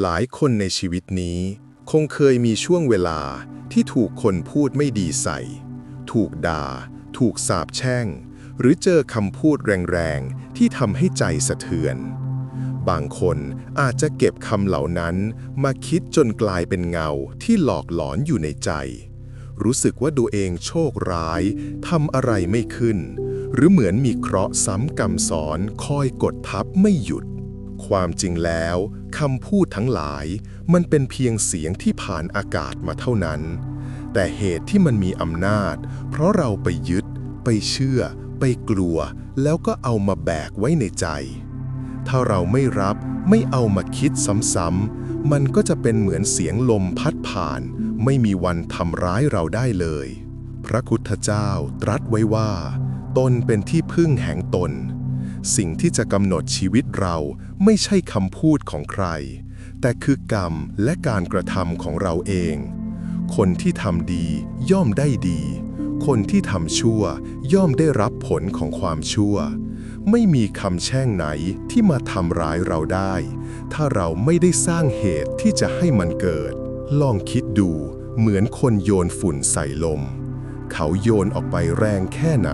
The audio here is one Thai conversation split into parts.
หลายคนในชีวิตนี้ คงเคยมีช่วงเวลาที่ถูกคนพูดไม่ดีใส่ ถูกด่า ถูกสาปแช่ง หรือเจอคำพูดแรงๆ ที่ทำให้ใจสะเทือน บางคนอาจจะเก็บคำเหล่านั้นมาคิดจนกลายเป็นเงาที่หลอกหลอนอยู่ในใจ รู้สึกว่าตัวเองโชคร้ายทำอะไรไม่ขึ้น หรือเหมือนมีเคราะห์ซ้ำกรรมสอนคอยกดทับไม่หยุด ความจริงแล้วคำพูดทั้งหลาย มันเป็นเพียงเสียงที่ผ่านอากาศมาเท่านั้น แต่เหตุที่มันมีอำนาจ เพราะเราไปยึด ไปเชื่อ ไปกลัว แล้วก็เอามาแบกไว้ในใจ ถ้าเราไม่รับไม่เอามาคิดซ้ำๆมันก็จะเป็นเหมือนเสียงลมพัดผ่าน ไม่มีวันทำร้ายเราได้เลย พระพุทธเจ้าตรัสไว้ว่า ตนเป็นที่พึ่งแห่งตน สิ่งที่จะกำหนดชีวิตเราไม่ใช่คำพูดของใคร แต่คือกรรมและการกระทำของเราเอง คนที่ทำดีย่อมได้ดี คนที่ทำชั่วย่อมได้รับผลของความชั่ว ไม่มีคำแช่งไหนที่มาทำร้ายเราได้ ถ้าเราไม่ได้สร้างเหตุที่จะให้มันเกิด ลองคิดดูเหมือนคนโยนฝุ่นใส่ลม เขาโยนออกไปแรงแค่ไหน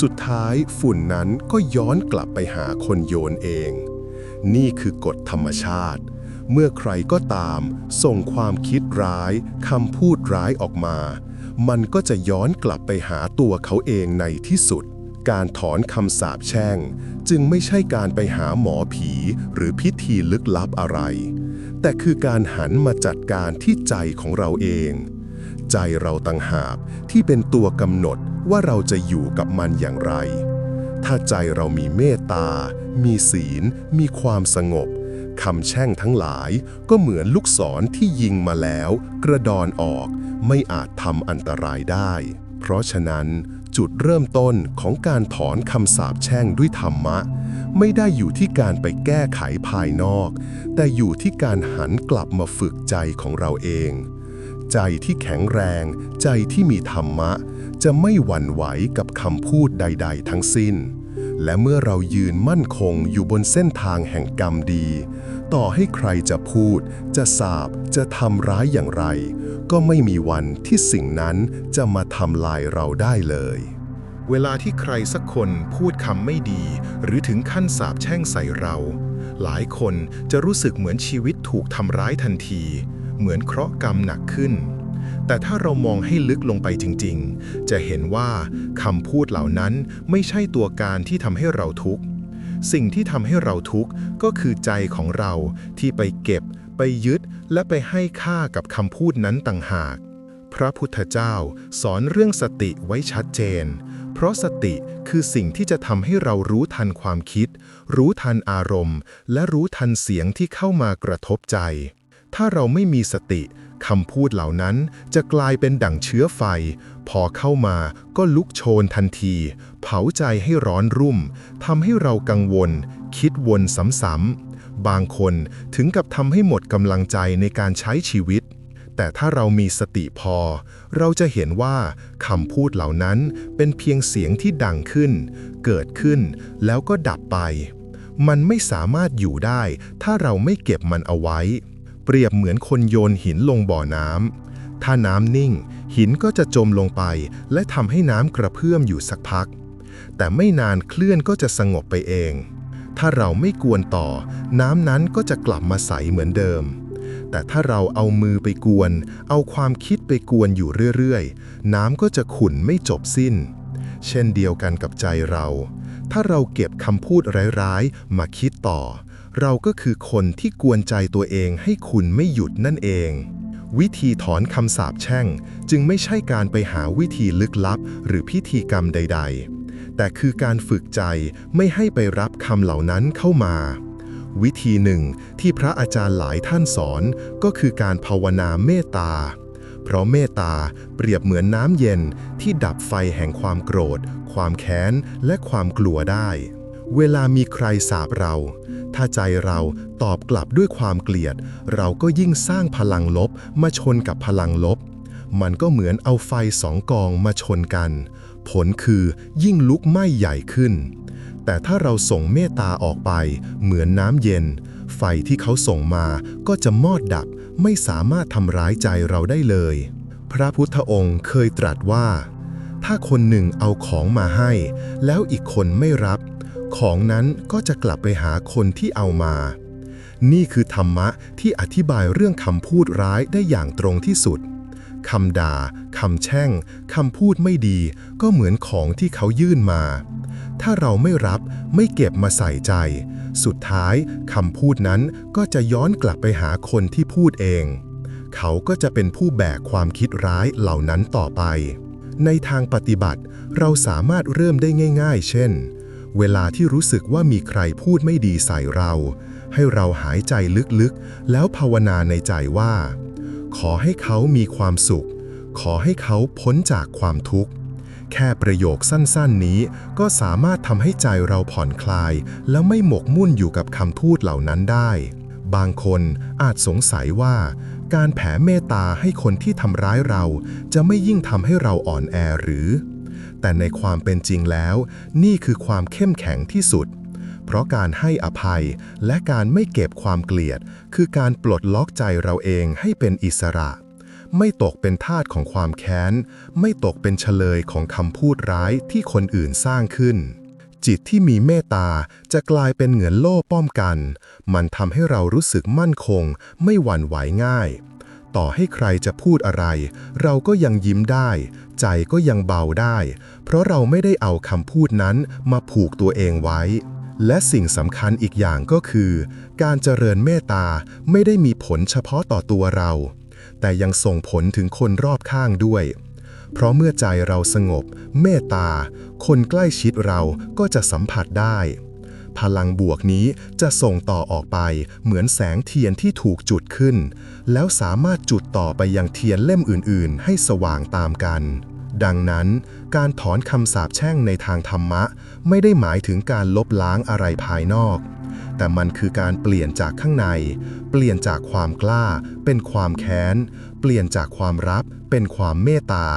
สุดท้ายฝุ่นนั้นก็ย้อนกลับไปหาคนโยนเอง นี่คือกฎธรรมชาติ เมื่อใครก็ตาม ส่งความคิดร้ายคำพูดร้ายออกมา มันก็จะย้อนกลับไปหาตัวเขาเองในที่สุด การถอนคำสาปแช่ง จึงไม่ใช่การไปหาหมอผีหรือพิธีลึกลับอะไร แต่คือการหันมาจัดการที่ใจของเราเอง ใจเราต่างหากที่เป็นตัวกำหนดว่าเราจะอยู่กับมันอย่างไร ถ้าใจเรามีเมตตา มีศีล มีความสงบคำแช่งทั้งหลายก็เหมือนลูกศรที่ยิงมาแล้ว กระดอนออกไม่อาจทำอันตรายได้ เพราะฉะนั้นจุดเริ่มต้นของการถอนคำสาปแช่งด้วยธรรมะ ไม่ได้อยู่ที่การไปแก้ไขภายนอก แต่อยู่ที่การหันกลับมาฝึกใจของเราเอง ใจที่แข็งแรง ใจที่มีธรรมะ จะไม่หวั่นไหวกับคำพูดใด ๆ ทั้งสิ้น และเมื่อเรายืนมั่นคงอยู่บนเส้นทางแห่งกรรมดี ต่อให้ใครจะพูด จะสาบจะทำร้ายอย่างไร ก็ไม่มีวันที่สิ่งนั้นจะมาทำลายเราได้เลยเวลาที่ใครสักคนพูดคำไม่ดี หรือถึงขั้นสาบแช่งใส่เรา หลายคนจะรู้สึกเหมือนชีวิตถูกทำร้ายทันที เหมือนเคราะห์กรรมหนักขึ้น แต่ถ้าเรามองให้ลึกลงไปจริงๆ จะเห็นว่าคำพูดเหล่านั้นไม่ใช่ตัวการที่ทำให้เราทุกข์ สิ่งที่ทำให้เราทุกข์ก็คือใจของเราที่ไปเก็บ ไปยึด และไปให้ค่ากับคำพูดนั้นต่างหาก พระพุทธเจ้าสอนเรื่องสติไว้ชัดเจนเพราะสติคือสิ่งที่จะทำให้เรารู้ทันความคิด รู้ทันอารมณ์ และรู้ทันเสียงที่เข้ามากระทบใจ ถ้าเราไม่มีสติคำพูดเหล่านั้นจะกลายเป็นดั่งเชื้อไฟ พอเข้ามาก็ลุกโชนทันที เผาใจให้ร้อนรุ่มทำให้เรากังวล คิดวนซ้ำๆบางคนถึงกับทำให้หมดกำลังใจในการใช้ชีวิต แต่ถ้าเรามีสติพอ เราจะเห็นว่าคำพูดเหล่านั้นเป็นเพียงเสียงที่ดังขึ้น เกิดขึ้นแล้วก็ดับไป มันไม่สามารถอยู่ได้ ถ้าเราไม่เก็บมันเอาไว้ เปรียบเหมือนคนโยนหินลงบ่อน้ำ ถ้าน้ำนิ่ง หินก็จะจมลงไป และทำให้น้ำกระเพื่อมอยู่สักพัก แต่ไม่นานคลื่นก็จะสงบไปเอง ถ้าเราไม่กวนต่อ น้ำนั้นก็จะกลับมาใสเหมือนเดิม แต่ถ้าเราเอามือไปกวน เอาความคิดไปกวนอยู่เรื่อยๆ น้ำก็จะขุ่นไม่จบสิ้น เช่นเดียวกันกับใจเรา ถ้าเราเก็บคำพูดร้ายๆ มาคิดต่อ เราก็คือคนที่กวนใจตัวเองให้คุณไม่หยุดนั่นเอง วิธีถอนคำสาปแช่ง จึงไม่ใช่การไปหาวิธีลึกลับ หรือพิธีกรรมใด ๆ แต่คือการฝึกใจไม่ให้ไปรับคำเหล่านั้นเข้ามา วิธีหนึ่งที่พระอาจารย์หลายท่านสอนก็คือการภาวนาเมตตา เพราะเมตตาเปรียบเหมือนน้ำเย็นที่ดับไฟแห่งความโกรธ ความแค้น และความกลัวได้ เวลามีใครสาบเรา ถ้าใจเราตอบกลับด้วยความเกลียด เราก็ยิ่งสร้างพลังลบมาชนกับพลังลบ มันก็เหมือนเอาไฟสองกองมาชนกัน ผลคือยิ่งลุกไหม้ใหญ่ขึ้น แต่ถ้าเราส่งเมตตาออกไป เหมือนน้ำเย็น ไฟที่เขาส่งมาก็จะมอดดับ ไม่สามารถทำร้ายใจเราได้เลย พระพุทธองค์เคยตรัสว่า ถ้าคนหนึ่งเอาของมาให้ แล้วอีกคนไม่รับ ของนั้นก็จะกลับไปหาคนที่เอามา นี่คือธรรมะที่อธิบายเรื่องคำพูดร้ายได้อย่างตรงที่สุดคำด่าคำแช่งคำพูดไม่ดี ก็เหมือนของที่เขายื่นมา ถ้าเราไม่รับไม่เก็บมาใส่ใจ สุดท้ายคำพูดนั้นก็จะย้อนกลับไปหาคนที่พูดเอง เขาก็จะเป็นผู้แบกความคิดร้ายเหล่านั้นต่อไป ในทางปฏิบัติเราสามารถเริ่มได้ง่าย ๆ เช่น เวลาที่รู้สึกว่ามีใครพูดไม่ดีใส่เรา ให้เราหายใจลึกๆ แล้วภาวนาในใจว่า ขอให้เขามีความสุข ขอให้เขาพ้นจากความทุกข์ แค่ประโยคสั้นๆนี้ก็สามารถทำให้ใจเราผ่อนคลาย แล้วไม่หมกมุ่นอยู่กับคำพูดเหล่านั้นได้ บางคนอาจสงสัยว่า การแผ่เมตตาให้คนที่ทำร้ายเรา จะไม่ยิ่งทำให้เราอ่อนแอหรือ แต่ในความเป็นจริงแล้ว นี่คือความเข้มแข็งที่สุด เพราะการให้อภัยและการไม่เก็บความเกลียด คือการปลดล็อกใจเราเองให้เป็นอิสระ ไม่ตกเป็นทาสของความแค้น ไม่ตกเป็นเฉลยของคำพูดร้ายที่คนอื่นสร้างขึ้นจิตที่มีเมตตาจะกลายเป็นเหมือนโล่ป้องกัน มันทำให้เรารู้สึกมั่นคง ไม่หวั่นไหวง่าย ต่อให้ใครจะพูดอะไร เราก็ยังยิ้มได้ ใจก็ยังเบาได้ เพราะเราไม่ได้เอาคำพูดนั้นมาผูกตัวเองไว้ และสิ่งสำคัญอีกอย่างก็คือ การเจริญเมตตาไม่ได้มีผลเฉพาะต่อตัวเรา แต่ยังส่งผลถึงคนรอบข้างด้วย เพราะเมื่อใจเราสงบ เมตตา คนใกล้ชิดเราก็จะสัมผัสได้ พลังบวกนี้จะส่งต่อออกไปเหมือนแสงเทียนที่ถูกจุดขึ้น แล้วสามารถจุดต่อไปยังเทียนเล่มอื่น ๆ ให้สว่างตามกัน ดังนั้น การถอนคำสาปแช่งในทางธรรมะ ไม่ได้หมายถึงการลบล้างอะไรภายนอก แต่มันคือการเปลี่ยนจากข้างใน เปลี่ยนจากความกล้า เป็นความแค้น เปลี่ยนจากความรับเป็นความเมตตา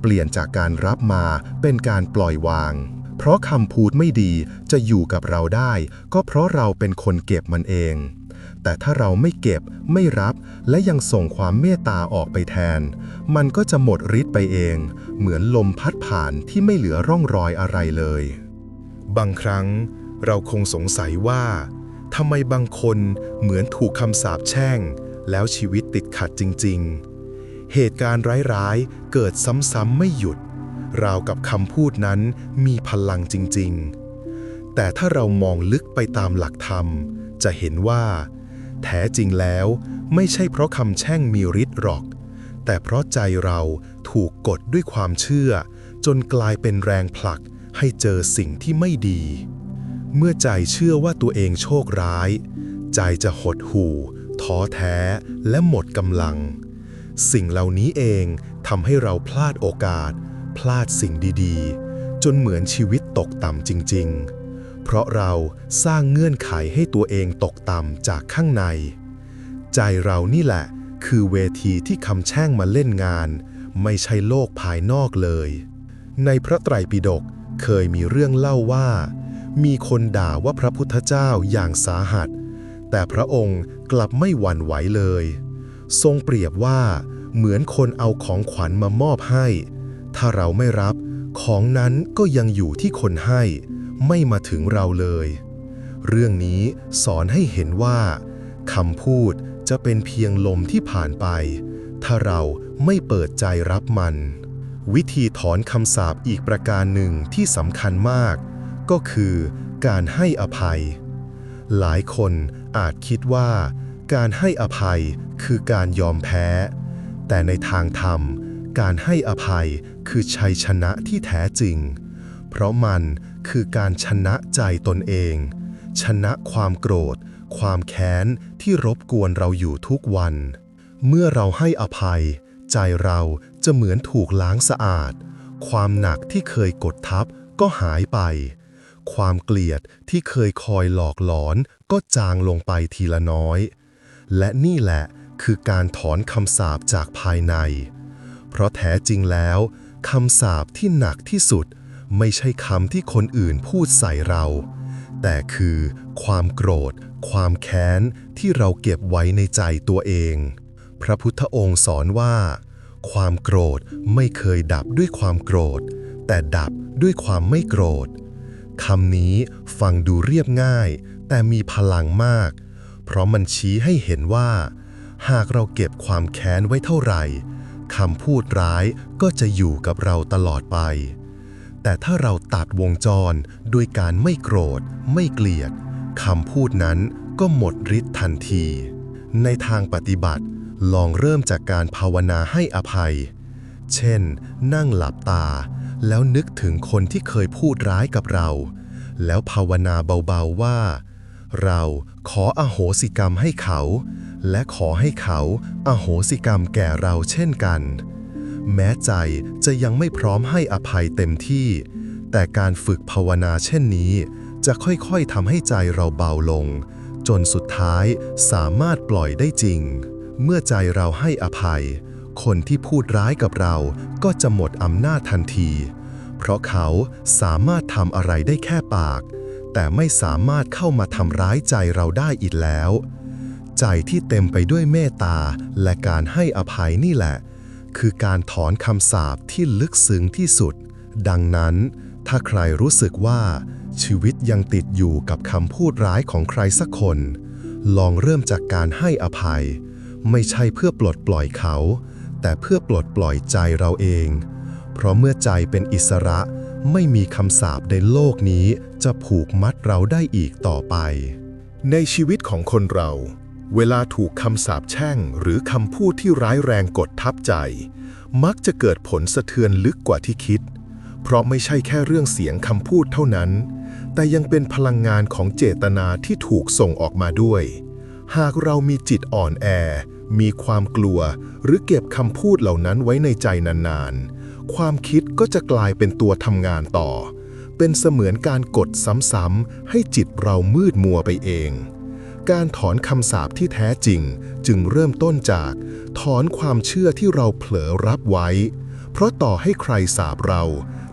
เปลี่ยนจากการรับมาเป็นการปล่อยวาง เพราะคำพูดไม่ดีจะอยู่กับเราได้ ก็เพราะเราเป็นคนเก็บมันเอง แต่ถ้าเราไม่เก็บ ไม่รับ และยังส่งความเมตตาออกไปแทน มันก็จะหมดฤทธิ์ไปเอง เหมือนลมพัดผ่านที่ไม่เหลือร่องรอยอะไรเลย บางครั้งเราคงสงสัยว่าทำไมบางคนเหมือนถูกคำสาปแช่ง แล้วชีวิตติดขัดจริง ๆ เหตุการณ์ร้ายๆ เกิดซ้ำๆไม่หยุด ราวกับคำพูดนั้นมีพลังจริง ๆ แต่ถ้าเรามองลึกไปตามหลักธรรม จะเห็นว่า แท้จริงแล้วไม่ใช่เพราะคำแช่งมีฤทธิ์หรอก แต่เพราะใจเราถูกกดด้วยความเชื่อ จนกลายเป็นแรงผลักให้เจอสิ่งที่ไม่ดี เมื่อใจเชื่อว่าตัวเองโชคร้าย ใจจะหดหู่ท้อแท้และหมดกำลัง สิ่งเหล่านี้เองทำให้เราพลาดโอกาส พลาดสิ่งดีๆ จนเหมือนชีวิตตกต่ำจริง ๆ เพราะเราสร้างเงื่อนไขให้ตัวเองตกต่ำจากข้างใน ใจเรานี่แหละ คือเวทีที่คำแช่งมาเล่นงาน ไม่ใช่โลกภายนอกเลย ในพระไตรปิฎกเคยมีเรื่องเล่าว่า มีคนด่าว่าพระพุทธเจ้าอย่างสาหัส แต่พระองค์กลับไม่หวั่นไหวเลย ทรงเปรียบว่าเหมือนคนเอาของขวัญมามอบให้ ถ้าเราไม่รับ ของนั้นก็ยังอยู่ที่คนให้ ไม่มาถึงเราเลย เรื่องนี้สอนให้เห็นว่าคำพูดจะเป็นเพียงลมที่ผ่านไป ถ้าเราไม่เปิดใจรับมัน วิธีถอนคำสาปอีกประการหนึ่งที่สำคัญมาก ก็คือการให้อภัย หลายคนอาจคิดว่า การให้อภัยคือการยอมแพ้ แต่ในทางธรรม การให้อภัยคือชัยชนะที่แท้จริง เพราะมันคือการชนะใจตนเอง ชนะความโกรธ ความแค้นที่รบกวนเราอยู่ทุกวัน เมื่อเราให้อภัย ใจเราจะเหมือนถูกล้างสะอาด ความหนักที่เคยกดทับก็หายไป ความเกลียดที่เคยคอยหลอกหลอนก็จางลงไปทีละน้อย และนี่แหละคือการถอนคำสาปจากภายใน เพราะแท้จริงแล้วคำสาปที่หนักที่สุด ไม่ใช่คำที่คนอื่นพูดใส่เราแต่แต่คือความโกรธ ความแค้นที่เราเก็บไว้ในใจตัวเอง พระพุทธองค์สอนว่า ความโกรธไม่เคยดับด้วยความโกรธ แต่ดับด้วยความไม่โกรธคำนี้ฟังดูเรียบง่าย แต่มีพลังมาก เพราะมันชี้ให้เห็นว่า หากเราเก็บความแค้นไว้เท่าไหร่ คำพูดร้ายก็จะอยู่กับเราตลอดไป แต่ถ้าเราตัดวงจรด้วยการไม่โกรธ ไม่เกลียดคำพูดนั้นก็หมดฤทธิ์ทันที ในทางปฏิบัติลองเริ่มจากการภาวนาให้อภัย เช่น นั่งหลับตา แล้วนึกถึงคนที่เคยพูดร้ายกับเรา แล้วภาวนาเบาๆว่า เราขออโหสิกรรมให้เขา และขอให้เขาอโหสิกรรมแก่เราเช่นกัน แม้ใจจะยังไม่พร้อมให้อภัยเต็มที่ แต่การฝึกภาวนาเช่นนี้ จะค่อยๆทำให้ใจเราเบาลง จนสุดท้ายสามารถปล่อยได้จริง เมื่อใจเราให้อภัย คนที่พูดร้ายกับเราก็จะหมดอำนาจทันที เพราะเขาสามารถทำอะไรได้แค่ปาก แต่ไม่สามารถเข้ามาทำร้ายใจเราได้อีกแล้ว ใจที่เต็มไปด้วยเมตตาและการให้อภัยนี่แหละ คือการถอนคำสาปที่ลึกซึ้งที่สุด ดังนั้น ถ้าใครรู้สึกว่า ชีวิตยังติดอยู่กับคำพูดร้ายของใครสักคน ลองเริ่มจากการให้อภัย ไม่ใช่เพื่อปลดปล่อยเขา แต่เพื่อปลดปล่อยใจเราเอง เพราะเมื่อใจเป็นอิสระ ไม่มีคำสาปในโลกนี้จะผูกมัดเราได้อีกต่อไป ในชีวิตของคนเรา เวลาถูกคำสาปแช่งหรือคำพูดที่ร้ายแรงกดทับใจ มักจะเกิดผลสะเทือนลึกกว่าที่คิด เพราะไม่ใช่แค่เรื่องเสียงคำพูดเท่านั้น แต่ยังเป็นพลังงานของเจตนาที่ถูกส่งออกมาด้วย หากเรามีจิตอ่อนแอ มีความกลัว หรือเก็บคำพูดเหล่านั้นไว้ในใจนานๆ ความคิดก็จะกลายเป็นตัวทำงานต่อ เป็นเสมือนการกดซ้ำๆให้จิตเรามืดมัวไปเอง การถอนคำสาปที่แท้จริงจึงเริ่มต้นจาก ถอนความเชื่อที่เราเผลอรับไว้ เพราะต่อให้ใครสาปเรา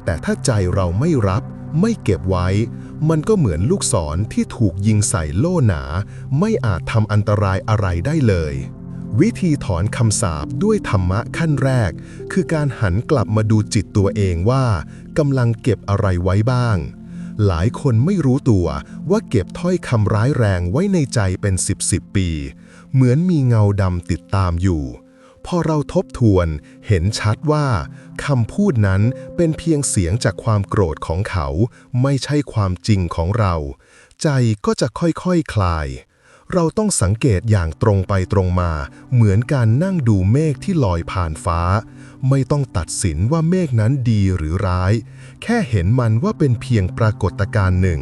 แต่ถ้าใจเราไม่รับไม่เก็บไว้ มันก็เหมือนลูกศรที่ถูกยิงใส่โล่หนา ไม่อาจทำอันตรายอะไรได้เลย วิธีถอนคำสาปด้วยธรรมะขั้นแรก คือการหันกลับมาดูจิตตัวเองว่ากำลังเก็บอะไรไว้บ้าง หลายคนไม่รู้ตัวว่าเก็บถ้อยคำร้ายแรงไว้ในใจเป็นสิบสิบปี เหมือนมีเงาดำติดตามอยู่พอเราทบทวนเห็นชัดว่าคำพูดนั้นเป็นเพียงเสียงจากความโกรธของเขา ไม่ใช่ความจริงของเรา ใจก็จะค่อยๆคคลาย เราต้องสังเกตอย่างตรงไปตรงมา เหมือนการนั่งดูเมฆที่ลอยผ่านฟ้า ไม่ต้องตัดสินว่าเมฆนั้นดีหรือร้าย แค่เห็นมันว่าเป็นเพียงปรากฏการณ์หนึ่ง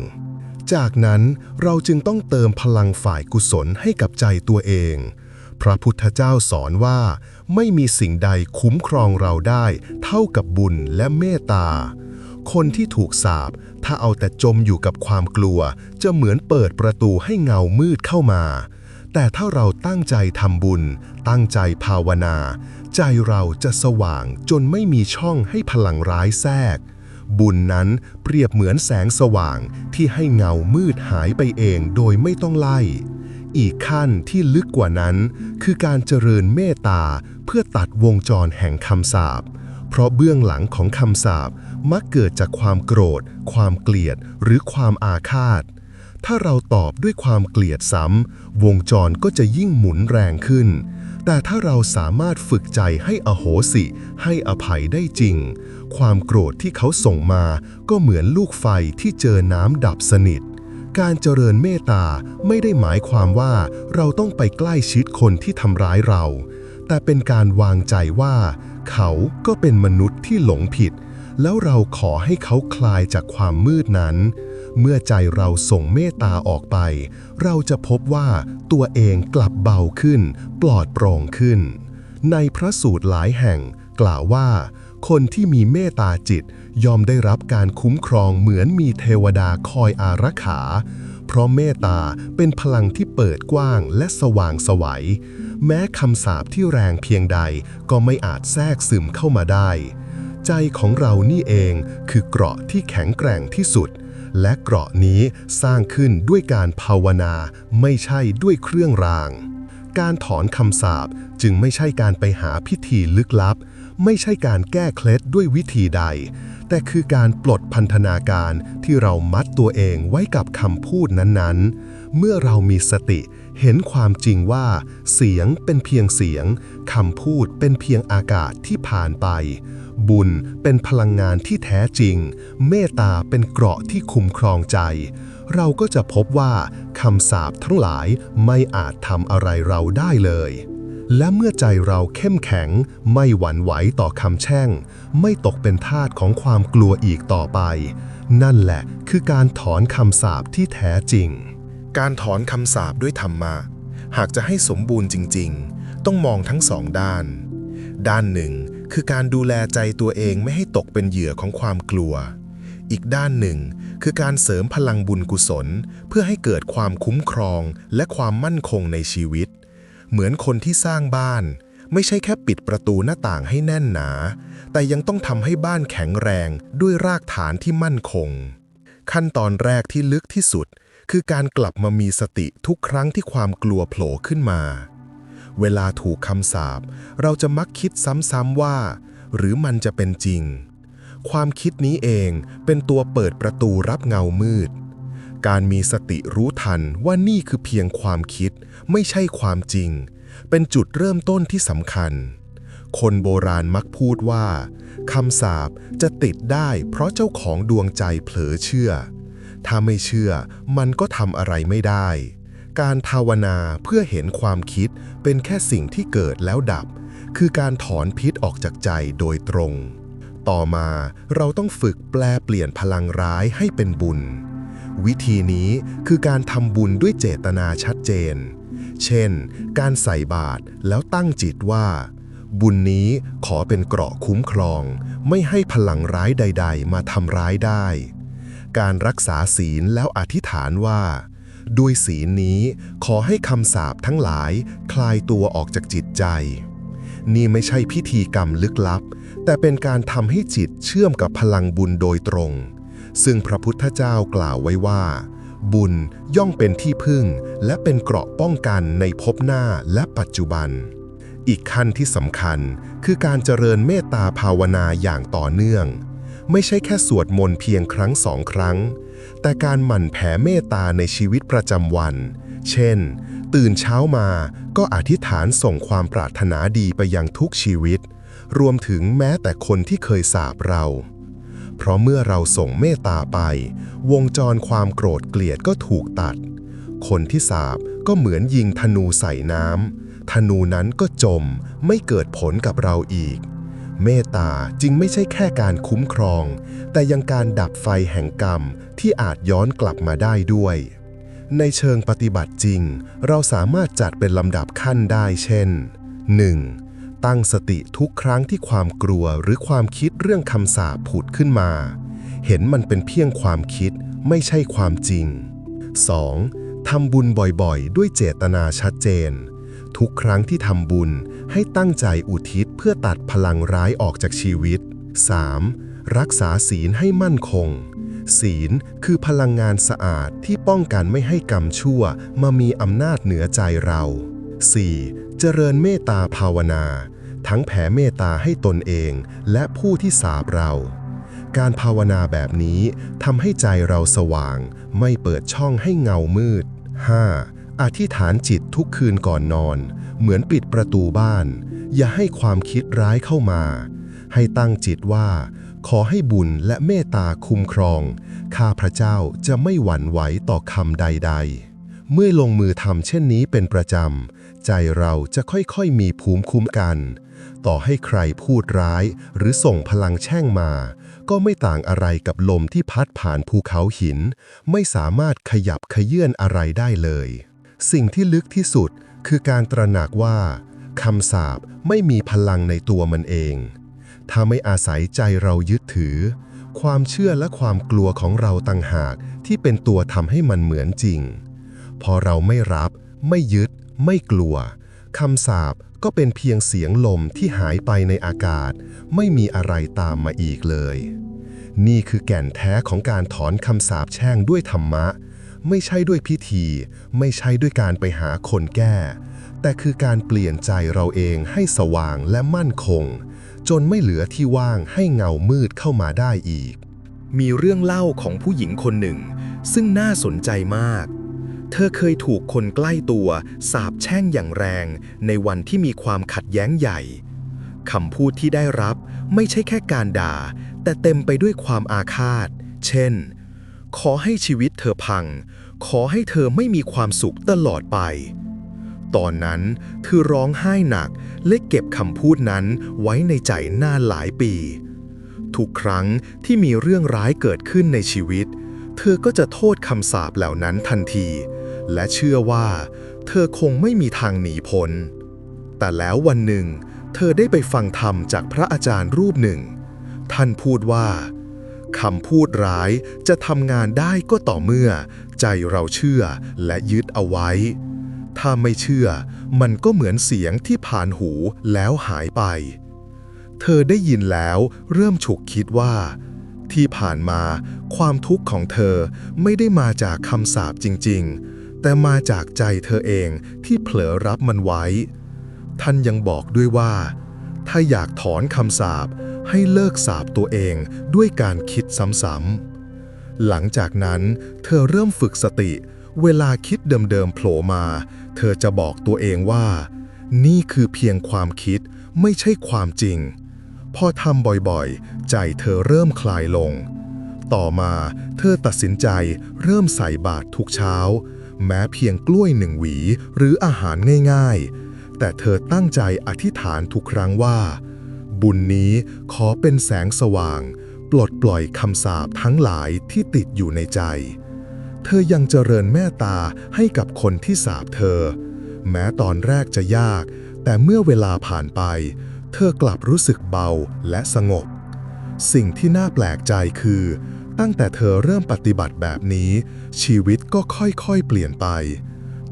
จากนั้นเราจึงต้องเติมพลังฝ่ายกุศลให้กับใจตัวเอง พระพุทธเจ้าสอนว่า ไม่มีสิ่งใดคุ้มครองเราได้ เท่ากับบุญและเมตตา คนที่ถูกสาปถ้าเอาแต่จมอยู่กับความกลัว จะเหมือนเปิดประตูให้เงามืดเข้ามา แต่ถ้าเราตั้งใจทำบุญ ตั้งใจภาวนา ใจเราจะสว่างจนไม่มีช่องให้พลังร้ายแทรก บุญนั้นเปรียบเหมือนแสงสว่างที่ให้เงามืดหายไปเองโดยไม่ต้องไล่อีกขั้นที่ลึกกว่านั้น คือการเจริญเมตตาเพื่อตัดวงจรแห่งคำสาป เพราะเบื้องหลังของคำสาป มักเกิดจากความโกรธ ความเกลียด หรือความอาฆาต ถ้าเราตอบด้วยความเกลียดซ้ำ วงจรก็จะยิ่งหมุนแรงขึ้น แต่ถ้าเราสามารถฝึกใจให้อโหสิ ให้อภัยได้จริง ความโกรธที่เขาส่งมาก็เหมือนลูกไฟที่เจอน้ำดับสนิทการเจริญเมตตาไม่ได้หมายความว่าเราต้องไปใกล้ชิดคนที่ทำร้ายเรา แต่เป็นการวางใจว่า เขาก็เป็นมนุษย์ที่หลงผิด แล้วเราขอให้เขาคลายจากความมืดนั้น เมื่อใจเราส่งเมตตาออกไป เราจะพบว่าตัวเองกลับเบาขึ้น ปลอดโปร่งขึ้น ในพระสูตรหลายแห่งกล่าวว่า คนที่มีเมตตาจิตยอมได้รับการคุ้มครองเหมือนมีเทวดาคอยอารักขา เพราะเมตตาเป็นพลังที่เปิดกว้างและสว่างสวัย แม้คำสาปที่แรงเพียงใดก็ไม่อาจแทรกซึมเข้ามาได้ ใจของเรานี่เองคือเกราะที่แข็งแกร่งที่สุด และเกราะนี้สร้างขึ้นด้วยการภาวนาไม่ใช่ด้วยเครื่องราง การถอนคำสาปจึงไม่ใช่การไปหาพิธีลึกลับ ไม่ใช่การแก้เคล็ดด้วยวิธีใด แต่คือการปลดพันธนาการที่เรามัดตัวเองไว้กับคำพูดนั้นๆ เมื่อเรามีสติเห็นความจริงว่า เสียงเป็นเพียงเสียงคำพูดเป็นเพียงอากาศที่ผ่านไป บุญเป็นพลังงานที่แท้จริง เมตตาเป็นเกราะที่คุ้มครองใจ เราก็จะพบว่าคำสาปทั้งหลายไม่อาจทำอะไรเราได้เลย และเมื่อใจเราเข้มแข็ง ไม่หวั่นไหวต่อคำแช่ง ไม่ตกเป็นทาสของความกลัวอีกต่อไป นั่นแหละคือการถอนคำสาปที่แท้จริง การถอนคำสาปด้วยธรรมะหากจะให้สมบูรณ์จริง ๆ ต้องมองทั้งสองด้าน ด้านหนึ่ง คือการดูแลใจตัวเองไม่ให้ตกเป็นเหยื่อของความกลัว อีกด้านหนึ่ง คือการเสริมพลังบุญกุศล เพื่อให้เกิดความคุ้มครองและความมั่นคงในชีวิต เหมือนคนที่สร้างบ้าน ไม่ใช่แค่ปิดประตูหน้าต่างให้แน่นหนา แต่ยังต้องทำให้บ้านแข็งแรงด้วยรากฐานที่มั่นคง ขั้นตอนแรกที่ลึกที่สุด คือการกลับมามีสติทุกครั้งที่ความกลัวโผล่ขึ้นมา เวลาถูกคำสาปเราจะมักคิดซ้ำๆว่า หรือมันจะเป็นจริง ความคิดนี้เองเป็นตัวเปิดประตูรับเงามืด การมีสติรู้ทันว่านี่คือเพียงความคิดไม่ใช่ความจริง เป็นจุดเริ่มต้นที่สำคัญ คนโบราณมักพูดว่าคำสาปจะติดได้เพราะเจ้าของดวงใจเผลอเชื่อ ถ้าไม่เชื่อมันก็ทำอะไรไม่ได้ การภาวนาเพื่อเห็นความคิดเป็นแค่สิ่งที่เกิดแล้วดับ คือการถอนพิษออกจากใจโดยตรง ต่อมาเราต้องฝึกแปลเปลี่ยนพลังร้ายให้เป็นบุญ วิธีนี้คือการทำบุญด้วยเจตนาชัดเจน เช่น การใส่บาตรแล้วตั้งจิตว่า บุญนี้ขอเป็นเกราะคุ้มครอง ไม่ให้พลังร้ายใด ๆ มาทำร้ายได้ การรักษาศีลแล้วอธิษฐานว่า ด้วยศีลนี้ขอให้คำสาปทั้งหลายคลายตัวออกจากจิตใจ นี่ไม่ใช่พิธีกรรมลึกลับ แต่เป็นการทำให้จิตเชื่อมกับพลังบุญโดยตรง ซึ่งพระพุทธเจ้ากล่าวไว้ว่า บุญย่อมเป็นที่พึ่ง และเป็นเกราะป้องกันในภพหน้าและปัจจุบัน อีกขั้นที่สำคัญคือการเจริญเมตตาภาวนาอย่างต่อเนื่อง ไม่ใช่แค่สวดมนต์เพียงครั้งสองครั้ง แต่การหมั่นแผ่เมตตาในชีวิตประจำวัน เช่น ตื่นเช้ามาก็อธิษฐานส่งความปรารถนาดีไปยังทุกชีวิต รวมถึงแม้แต่คนที่เคยสาบเรา เพราะเมื่อเราส่งเมตตาไป วงจรความโกรธเกลียดก็ถูกตัด คนที่สาบก็เหมือนยิงธนูใส่น้ำธนูนั้นก็จมไม่เกิดผลกับเราอีก เมตตาจึงไม่ใช่แค่การคุ้มครอง แต่ยังการดับไฟแห่งกรรมที่อาจย้อนกลับมาได้ด้วย ในเชิงปฏิบัติจริง เราสามารถจัดเป็นลำดับขั้นได้เช่น 1. ตั้งสติทุกครั้งที่ความกลัวหรือความคิดเรื่องคำสาปผุดขึ้นมา เห็นมันเป็นเพียงความคิดไม่ใช่ความจริง 2. ทำบุญบ่อยๆ ด้วยเจตนาชัดเจน ทุกครั้งที่ทำบุญ ให้ตั้งใจอุทิศเพื่อตัดพลังร้ายออกจากชีวิต 3. รักษาศีลให้มั่นคง ศีลคือพลังงานสะอาดที่ป้องกันไม่ให้กรรมชั่วมามีอำนาจเหนือใจเรา 4. เจริญเมตตาภาวนา ทั้งแผ่เมตตาให้ตนเองและผู้ที่สาบเรา การภาวนาแบบนี้ทำให้ใจเราสว่าง ไม่เปิดช่องให้เงามืด 5. อธิษฐานจิตทุกคืนก่อนนอน เหมือนปิดประตูบ้าน อย่าให้ความคิดร้ายเข้ามา ให้ตั้งจิตว่า ขอให้บุญและเมตตาคุ้มครอง ข้าพระเจ้าจะไม่หวั่นไหวต่อคำใด ๆ เมื่อลงมือทำเช่นนี้เป็นประจำ ใจเราจะค่อยๆมีภูมิคุ้มกัน ต่อให้ใครพูดร้ายหรือส่งพลังแช่งมา ก็ไม่ต่างอะไรกับลมที่พัดผ่านภูเขาหิน ไม่สามารถขยับขยื่นอะไรได้เลย สิ่งที่ลึกที่สุดคือการตระหนักว่าคำสาปไม่มีพลังในตัวมันเอง ถ้าไม่อาศัยใจเรายึดถือ ความเชื่อและความกลัวของเราต่างหากที่เป็นตัวทำให้มันเหมือนจริง พอเราไม่รับ ไม่ยึด ไม่กลัวคำสาปก็เป็นเพียงเสียงลมที่หายไปในอากาศ ไม่มีอะไรตามมาอีกเลย นี่คือแก่นแท้ของการถอนคำสาปแช่งด้วยธรรมะ ไม่ใช่ด้วยพิธี ไม่ใช่ด้วยการไปหาคนแก้ แต่คือการเปลี่ยนใจเราเองให้สว่างและมั่นคง จนไม่เหลือที่ว่างให้เงามืดเข้ามาได้อีก มีเรื่องเล่าของผู้หญิงคนหนึ่ง ซึ่งน่าสนใจมาก เธอเคยถูกคนใกล้ตัว สาปแช่งอย่างแรง ในวันที่มีความขัดแย้งใหญ่คำพูดที่ได้รับไม่ใช่แค่การด่า แต่เต็มไปด้วยความอาฆาต เช่น ขอให้ชีวิตเธอพัง ขอให้เธอไม่มีความสุขตลอดไป ตอนนั้นเธอร้องไห้หนักและเก็บคำพูดนั้นไว้ในใจนานหลายปี ทุกครั้งที่มีเรื่องร้ายเกิดขึ้นในชีวิต เธอก็จะโทษคำสาปเหล่านั้นทันที และเชื่อว่า เธอคงไม่มีทางหนีพ้น แต่แล้ววันหนึ่ง เธอได้ไปฟังธรรมจากพระอาจารย์รูปหนึ่ง ท่านพูดว่า คำพูดร้ายจะทำงานได้ก็ต่อเมื่อ ใจเราเชื่อและยึดเอาไว้ ถ้าไม่เชื่อ มันก็เหมือนเสียงที่ผ่านหูแล้วหายไป เธอได้ยินแล้วเริ่มฉุกคิดว่า ที่ผ่านมา ความทุกข์ของเธอไม่ได้มาจากคำสาปจริง ๆ แต่มาจากใจเธอเองที่เผลอรับมันไว้ ท่านยังบอกด้วยว่า ถ้าอยากถอนคำสาป ให้เลิกสาปตัวเองด้วยการคิดซ้ำๆ หลังจากนั้นเธอเริ่มฝึกสติ เวลาคิดเดิมๆโผล่มา เธอจะบอกตัวเองว่า นี่คือเพียงความคิดไม่ใช่ความจริง พอทำบ่อยๆ ใจเธอเริ่มคลายลง ต่อมาเธอตัดสินใจเริ่มใส่บาตรทุกเช้า แม้เพียงกล้วยหนึ่งหวีหรืออาหารง่ายๆ แต่เธอตั้งใจอธิษฐานทุกครั้งว่า บุญนี้ขอเป็นแสงสว่าง ปลดปล่อยคำสาปทั้งหลายที่ติดอยู่ในใจ เธอยังเจริญเมตตาให้กับคนที่สาปเธอ แม้ตอนแรกจะยาก แต่เมื่อเวลาผ่านไป เธอกลับรู้สึกเบาและสงบ สิ่งที่น่าแปลกใจคือ ตั้งแต่เธอเริ่มปฏิบัติแบบนี้ ชีวิตก็ค่อยๆเปลี่ยนไป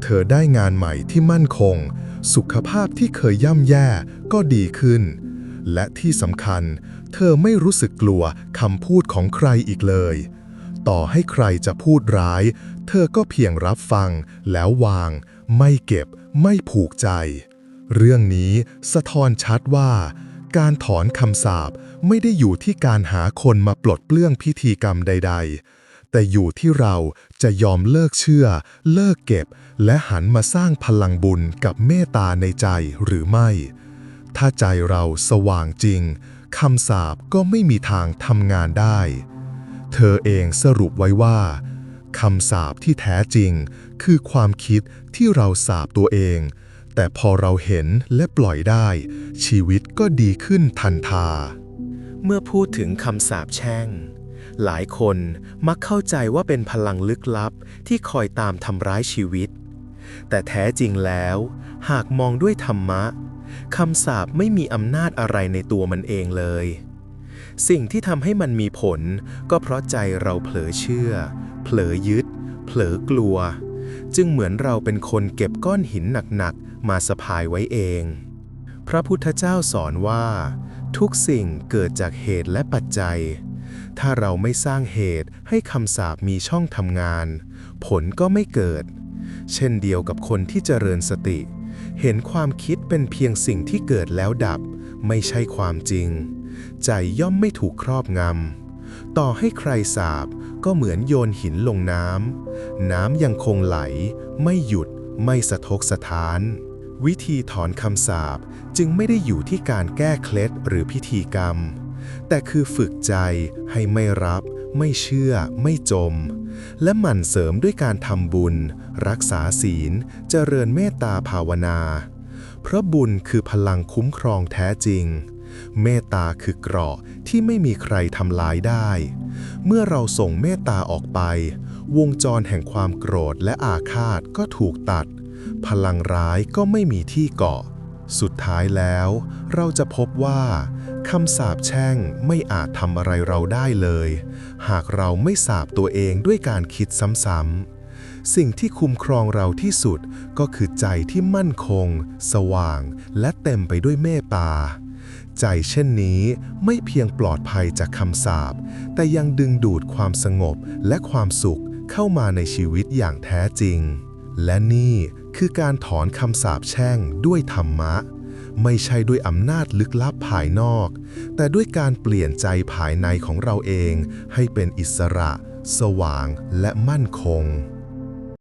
เธอได้งานใหม่ที่มั่นคงสุขภาพที่เคยย่ำแย่ก็ดีขึ้น และที่สำคัญ เธอไม่รู้สึกกลัวคำพูดของใครอีกเลย ต่อให้ใครจะพูดร้าย เธอก็เพียงรับฟังแล้ววาง ไม่เก็บ ไม่ผูกใจ เรื่องนี้สะท้อนชัดว่า การถอนคำสาปไม่ได้อยู่ที่การหาคนมาปลดเปลื้องพิธีกรรมใด ๆ แต่อยู่ที่เราจะยอมเลิกเชื่อ เลิกเก็บ และหันมาสร้างพลังบุญกับเมตตาในใจหรือไม่ ถ้าใจเราสว่างจริงคำสาปก็ไม่มีทางทำงานได้ เธอเองสรุปไว้ว่าคำสาปที่แท้จริง คือความคิดที่เราสาปตัวเอง แต่พอเราเห็นและปล่อยได้ ชีวิตก็ดีขึ้นทันทา เมื่อพูดถึงคำสาปแช่ง หลายคนมักเข้าใจว่าเป็นพลังลึกลับที่คอยตามทำร้ายชีวิต แต่แท้จริงแล้ว หากมองด้วยธรรมะ คำสาปไม่มีอำนาจอะไรในตัวมันเองเลย สิ่งที่ทำให้มันมีผล ก็เพราะใจเราเผลอเชื่อ เผลอยึด เผลอกลัว จึงเหมือนเราเป็นคนเก็บก้อนหินหนักๆ มาสะพายไว้เอง พระพุทธเจ้าสอนว่า ทุกสิ่งเกิดจากเหตุและปัจจัย ถ้าเราไม่สร้างเหตุให้คำสาปมีช่องทำงาน ผลก็ไม่เกิด เช่นเดียวกับคนที่เจริญสติ เห็นความคิดเป็นเพียงสิ่งที่เกิดแล้วดับ ไม่ใช่ความจริง ใจย่อมไม่ถูกครอบงำ ต่อให้ใครสาบก็เหมือนโยนหินลงน้ำ น้ำยังคงไหล ไม่หยุด ไม่สะทกสะท้าน วิธีถอนคำสาปจึงไม่ได้อยู่ที่การแก้เคล็ดหรือพิธีกรรม แต่คือฝึกใจให้ไม่รับ ไม่เชื่อ ไม่จม และหมั่นเสริมด้วยการทำบุญ รักษาศีล เจริญเมตตาภาวนา เพราะบุญคือพลังคุ้มครองแท้จริง เมตตาคือเกราะที่ไม่มีใครทำลายได้ เมื่อเราส่งเมตตาออกไป วงจรแห่งความโกรธและอาฆาตก็ถูกตัด พลังร้ายก็ไม่มีที่เกาะ สุดท้ายแล้ว เราจะพบว่าคำสาปแช่งไม่อาจทำอะไรเราได้เลย หากเราไม่สาปตัวเองด้วยการคิดซ้ำๆ สิ่งที่คุ้มครองเราที่สุดก็คือใจที่มั่นคง สว่าง และเต็มไปด้วยเมตตา ใจเช่นนี้ไม่เพียงปลอดภัยจากคำสาป แต่ยังดึงดูดความสงบและความสุขเข้ามาในชีวิตอย่างแท้จริง และนี่ คือการถอนคำสาปแช่งด้วยธรรมะ ไม่ใช่ด้วยอำนาจลึกลับภายนอก แต่ด้วยการเปลี่ยนใจภายในของเราเองให้เป็นอิสระ สว่างและมั่นคง